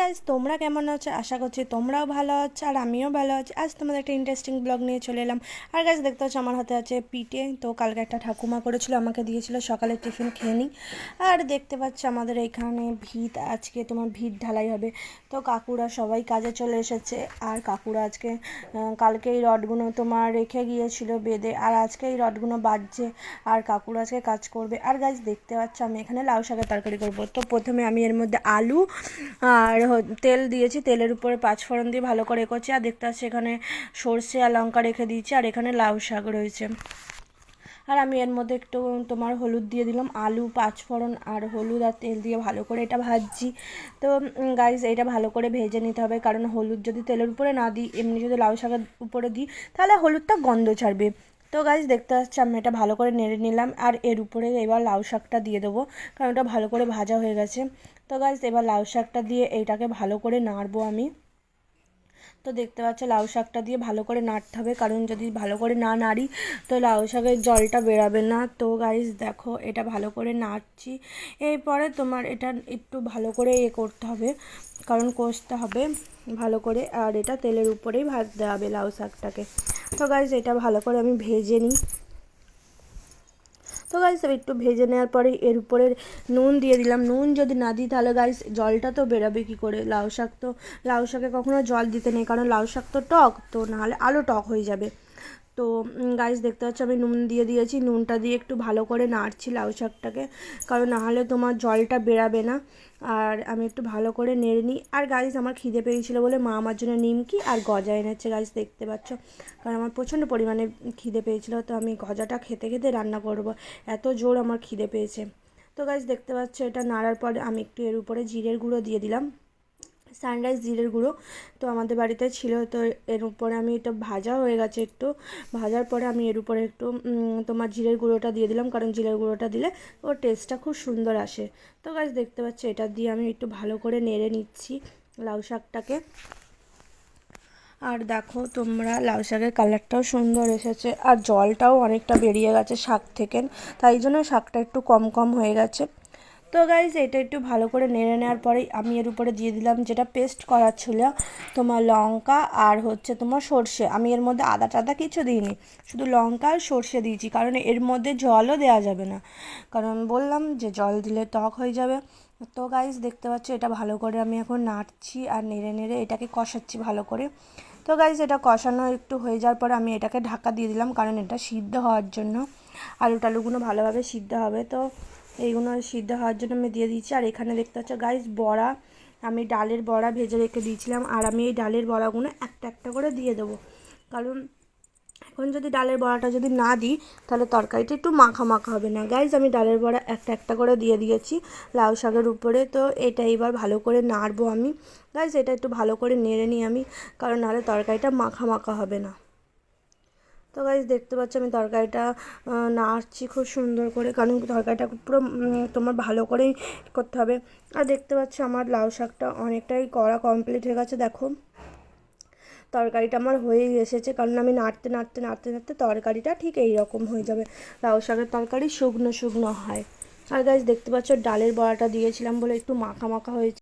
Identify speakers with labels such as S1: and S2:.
S1: Guys তোমরা কেমন আছো? আশা করছি তোমরাও ভালো আছো আর আমিও ভালো আছি। আজ তোমাদের একটা ইন্টারেস্টিং ব্লগ নিয়ে চলে এলাম। আর গাইজ দেখতে পাচ্ছ আমার হাতে আছে পিঠে। তো কালকে একটা ঠাকুমা করেছিল, আমাকে দিয়েছিল সকালে টিফিন, খেয়ে নিই। আর দেখতে পাচ্ছ আমাদের এখানে ভিত, আজকে তোমার ভিত ঢালাই হবে। তো কাকুরা সবাই কাজে চলে এসেছে। আর কাকুরা আজকে কালকে এই রডগুলো তোমার রেখে গিয়েছিল বেঁধে। আর আজকে এই রডগুলো বাজছে। আর কাকুরা আজকে কাজ করবে। আর গাছ দেখতে পাচ্ছ আমি এখানে লাউ শাকের তরকারি করব। তো প্রথমে আমি এর মধ্যে আলু আর হ- তেল দিয়েছি, তেলের উপরে পাঁচফোড়ন দিয়ে ভালো করে করছি আর দেখতে পাচ্ছি এখানে সর্ষে আর লঙ্কা রেখে দিয়েছি, আর এখানে লাউ শাক রয়েছে। আর আমি এর মধ্যে একটু তোমার হলুদ দিয়ে দিলাম, আলু, পাঁচফোড়ন আর হলুদ আর তেল দিয়ে ভালো করে এটা ভাজছি। তো গাইজ এটা ভালো করে ভেজে নিতে হবে, কারণ হলুদ যদি তেলের উপরে না দিই, এমনি যদি লাউ শাকের উপরে দিই, তাহলে হলুদটা গন্ধ ছাড়বে। তো গাইজ দেখতে পাচ্ছি, আমি এটা ভালো করে নেড়ে নিলাম, আর এর উপরে এবার লাউ শাকটা দিয়ে দেবো, কারণ ওটা ভালো করে ভাজা হয়ে গেছে। তো গাইজ এবার লাউ শাকটা দিয়ে এইটাকে ভালো করে নাড়বো আমি। তো দেখতে পাচ্ছ, লাউ শাকটা দিয়ে ভালো করে নাড়তে হবে, কারণ যদি ভালো করে না নাড়ি, তো লাউ শাকের জলটা বেরাবে না। তো গাইস দেখো, এটা ভালো করে নাড়ছি। এরপরে তোমার এটা একটু ভালো করে এ করতে হবে, কারণ কষতে হবে ভালো করে, আর এটা তেলের উপরেই ভাজতে হবে লাউ শাকটাকে। তো গাইস এটা ভালো করে আমি ভেজে নিই। তো গাইস একটু ভেজে নেওয়ার পরে এর উপরে নুন দিয়ে দিলাম। নুন যদি না দিই, তাহলে গাইস জলটা তো বেরাবে কী করে? লাউ শাক তো, লাউ শাকে কখনো জল দিতে নেই, কারণ লাউ শাক তো টক, তো নাহলে আলো টক হয়ে যাবে। তো গাইস দেখতে পাচ্ছ আমি নুন দিয়ে দিয়েছি। নুনটা দিয়ে একটু ভালো করে নাড়ছি লাউ শাকটাকে, কারণ নাহলে তোমার জলটা বেরাবে না। আর আমি একটু ভালো করে নেড়ে নিই। আর গাইস আমার খিদে পেয়েছিলো বলে মা আমার জন্য নিমকি আর গজা এনেছে গাইস দেখতে পাচ্ছ। কারণ আমার প্রচণ্ড পরিমাণে খিদে পেয়েছিলো, তো আমি গজাটা খেতে খেতে রান্না করব। এত জোর আমার খিদে পেয়েছে। তো গাইস দেখতে পাচ্ছ এটা নাড়ার পরে আমি একটু এর উপরে জিরের গুঁড়ো দিয়ে দিলাম। সানরাইজ জিরের গুঁড়ো। তো আমাদের বাড়িতে ছিল, তো এর উপরে আমি এটা ভাজা হয়ে গেছে একটু। ভাজার পরে আমি এর উপরে একটু তোমার জিরের গুঁড়োটা দিয়ে দিলাম, কারণ জিরের গুঁড়োটা দিলে ওর টেস্টটা খুব সুন্দর আসে। তো গাছ দেখতে পাচ্ছি, এটা দিয়ে আমি একটু ভালো করে নেড়ে নিচ্ছি লাউ শাকটাকে। আর দেখো, তোমরা লাউ শাকের কালারটাও সুন্দর এসেছে, আর জলটাও অনেকটা বেরিয়ে গেছে শাক থেকে। তাই জন্য শাকটা একটু কম কম হয়ে গেছে। তো গাইজ এটা একটু ভালো করে নেড়ে নেওয়ার পরে আমি এর উপরে দিয়ে দিলাম যেটা পেস্ট করার ছিল, তোমার লঙ্কা আর হচ্ছে তোমার সর্ষে। আমি এর মধ্যে আদা টাদা কিছু দিইনি, শুধু লঙ্কা আর সর্ষে দিয়েছি, কারণ এর মধ্যে জলও দেওয়া যাবে না। কারণ বললাম যে জল দিলে টক হয়ে যাবে। তো গাইজ দেখতে পাচ্ছ এটা ভালো করে আমি এখন নাড়ছি আর নেড়ে নেড়ে এটাকে কষাচ্ছি ভালো করে। তো গাইজ এটা কষানো একটু হয়ে যাওয়ার পরে আমি এটাকে ঢাকা দিয়ে দিলাম, কারণ এটা সিদ্ধ হওয়ার জন্য। আলু টালুগুলো ভালোভাবে সিদ্ধ হবে, তো এইগুলো সিদ্ধ হওয়ার জন্য আমি দিয়ে দিচ্ছি আর এখানে দেখতে পাচ্ছ গাইস বড়া। আমি ডালের বড়া ভেজে রেখে দিয়েছিলাম। আর আমি এই ডালের বড়াগুলো একটা একটা করে দিয়ে দেবো। কারণ এখন যদি ডালের বড়াটা যদি না দিই, তাহলে তরকারিটা একটু মাখা মাখা হবে না। গাইজ আমি ডালের বড়া একটা একটা করে দিয়ে দিয়েছি। লাউ শাকের উপরে তো এটা এবার ভালো করে নাড়বো আমি। গাইজ এটা একটু ভালো করে নেড়ে নিই আমি, কারণ নাহলে তরকারিটা মাখা মাখা হবে না। তো গাইজ দেখতে পাচ্ছ আমি তরকারিটা নাড়ছি খুব সুন্দর করে, কারণ তরকারিটা পুরো তোমার ভালো করেই করতে হবে। আর দেখতে পাচ্ছ আমার লাউ শাকটা অনেকটাই করা কমপ্লিট হয়ে গেছে, দেখো। তরকারিটা আমার হয়েই এসেছে, কারণ আমি নাড়তে নাড়তে নাড়তে নাড়তে তরকারিটা ঠিক এই রকম হয়ে যাবে। লাউ শাকের তরকারি শুকনো শুকনো হয়। আর গাইজ দেখতে পাচ্ছ ডালের বড়াটা দিয়েছিলাম বলে একটু মাখা মাখা হয়েছে।